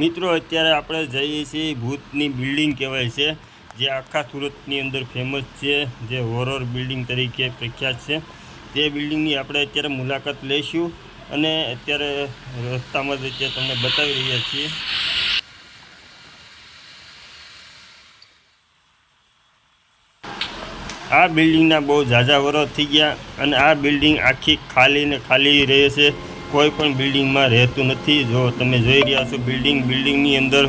મિત્રો, અત્યારે આપણે જઈએ છીએ ભૂતની બિલ્ડિંગ કહેવાય છે, જે આખા સુરતની અંદર ફેમસ છે, જે હોરર બિલ્ડિંગ તરીકે પ્રખ્યાત છે. તે બિલ્ડિંગની આપણે અત્યારે મુલાકાત લઈશું અને અત્યારે રસ્તામાં જ અત્યારે તમને બતાવી રહ્યા છીએ. આ બિલ્ડિંગના બહુ ઝાઝા વરસ થઈ ગયા અને આ બિલ્ડિંગ આખી ખાલી ને ખાલી રહે છે. કોઈ પણ બિલ્ડિંગમાં રહેતું નથી. જો તમે જોઈ રહ્યા છો બિલ્ડિંગ બિલ્ડિંગની અંદર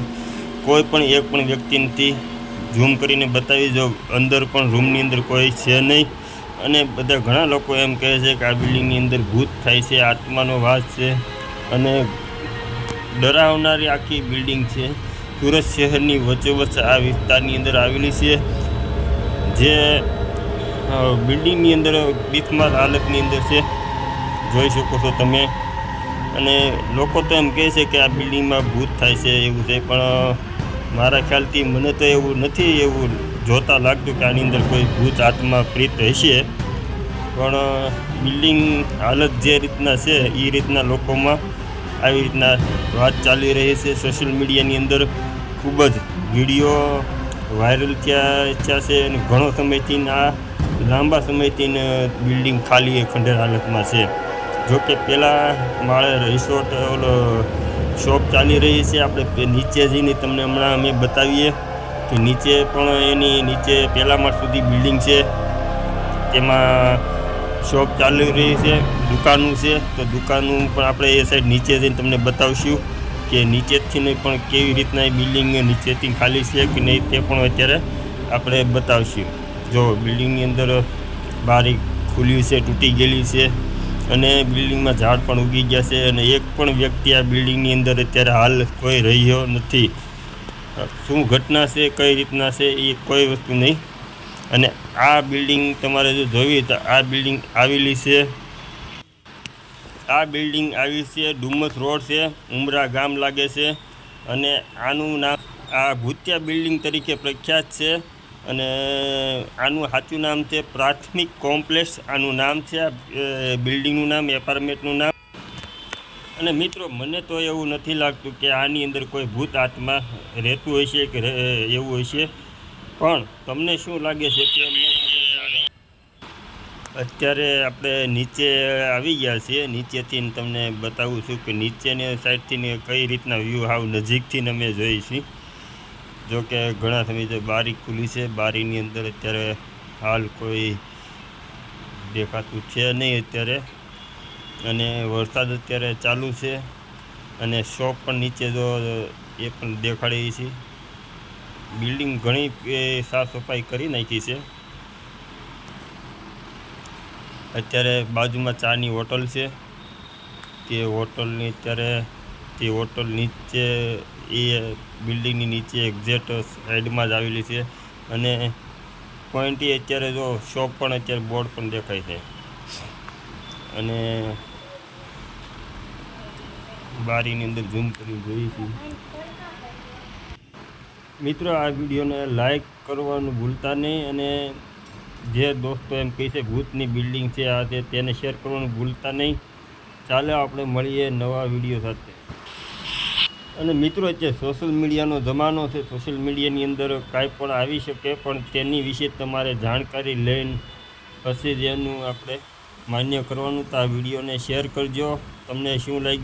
કોઈ પણ એક પણ વ્યક્તિ નથી. ઝૂમ કરીને બતાવી જો અંદર પણ રૂમની અંદર કોઈ છે નહીં. અને બધા ઘણા લોકો એમ કહે છે કે આ બિલ્ડિંગની અંદર ભૂત થાય છે, આત્માનો વાસ છે. અને ડરાવનારી આખી બિલ્ડિંગ છે. સુરત શહેરની વચ્ચોવચ્ચ આ વિસ્તારની અંદર આવેલી છે. જે બિલ્ડિંગની અંદર બિસ્માર હાલતની અંદર છે. જોઈ શકો છો તમે. અને લોકો તો એમ કહે છે કે આ બિલ્ડિંગમાં ભૂત થાય છે એવું છે, પણ મારા ખ્યાલથી મને તો એવું નથી એવું જોતા લાગતું કે આની અંદર કોઈ ભૂત આત્મા પ્રીત હશે. પણ બિલ્ડિંગ હાલત જે રીતના છે એ રીતના લોકોમાં આવી રીતના વાત ચાલી રહી છે. સોશિયલ મીડિયાની અંદર ખૂબ જ વીડિયો વાયરલ થયા થયા છે અને ઘણો સમયથી આ લાંબા સમયથી બિલ્ડિંગ ખાલી ખંડેર હાલતમાં છે. જો કે પહેલાં મારે રિસોર્ટ ઓલો શોપ ચાલી રહી છે. આપણે નીચે જઈને તમને હમણાં અમે બતાવીએ કે નીચે પણ એની નીચે પહેલા માળ સુધી બિલ્ડિંગ છે. તેમાં શોપ ચાલી રહી છે, દુકાનું છે. તો દુકાનું પણ આપણે એ સાઈડ નીચે જઈને તમને બતાવશું કે નીચેથી નહીં પણ કેવી રીતના એ બિલ્ડિંગ નીચેથી ખાલી છે કે નહીં તે પણ અત્યારે આપણે બતાવશું. જો બિલ્ડિંગની અંદર બારી ખુલ્યું છે, તૂટી ગયેલી છે. અને બિલ્ડિંગમાં ઝાડ પણ ઉગી ગયા છે અને એક પણ વ્યક્તિ આ બિલ્ડિંગની અંદર અત્યારે હાલ કોઈ રહ્યો નથી. શું ઘટના છે, કઈ રીતના છે, એ કોઈ વસ્તુ નહીં. અને આ બિલ્ડિંગ તમારે જો જોવી તો આ બિલ્ડિંગ આવેલી છે. આ બિલ્ડિંગ આવી છે, ડુમસ રોડ છે, ઉમરા ગામ લાગે છે. અને આનું નામ આ ભૂતિયા બિલ્ડિંગ તરીકે પ્રખ્યાત છે. અને આનું સાચું નામ છે પ્રાથમિક કોમ્પ્લેક્સ. આનું નામ છે આ બિલ્ડિંગનું નામ, એપાર્ટમેન્ટનું નામ. અને મિત્રો, મને તો એવું નથી લાગતું કે આની અંદર કોઈ ભૂત આત્મા રહેતું હશે કે રહે- એવું હશે. પણ તમને શું લાગે છે કે અત્યારે આપણે નીચે આવી ગયા છીએ. નીચેથી તમને બતાવું છું કે નીચેની સાઈડથી કઈ રીતના વ્યૂ, હાવ નજીકથી અમે જોઈ છીએ. જો કે ઘણા સમયથી બારી ખુલી છે. બારીની અંદર અત્યારે હાલ કોઈ દેખાતું છે નહીં અત્યારે. અને વરસાદ અત્યારે ચાલુ છે અને શોપ પણ નીચે જો એ પણ દેખાડી છે. બિલ્ડિંગ ઘણી સાફ સફાઈ કરી નાખી છે. અત્યારે બાજુમાં ચાની હોટલ છે. તે હોટલની અત્યારે, તે હોટલ નીચે એ બિલ્ડિંગની નીચે એક્ઝેક્ટ સાઈડમાં જ આવેલી છે. અને પોઈન્ટી અત્યારે જો શોપ પણ અત્યારે બોર્ડ પણ દેખાય છે. અને બારીની અંદર ઝૂમ કરી જોઈએ છીએ. મિત્રો, આ વિડીયોને લાઈક કરવાનું ભૂલતા નહીં અને જે દોસ્તો એમ કહે છે, ભૂતની બિલ્ડિંગ છે આ તે, તેને શેર કરવાનું ભૂલતા નહીં. ચાલો, આપણે મળીએ નવા વીડિયો સાથે. અને મિત્રો અત્યારે સોશિયલ મીડિયાનો જમાનો છે સોશિયલ મીડિયાની અંદર કાંઈ પણ આવી શકે, પણ તેની વિશે તમારે જાણકારી લઈને પછી એનું આપણે માન્ય કરવાનું તો આ વિડીયોને શેર કરજો. તમને શું લાગ્યું?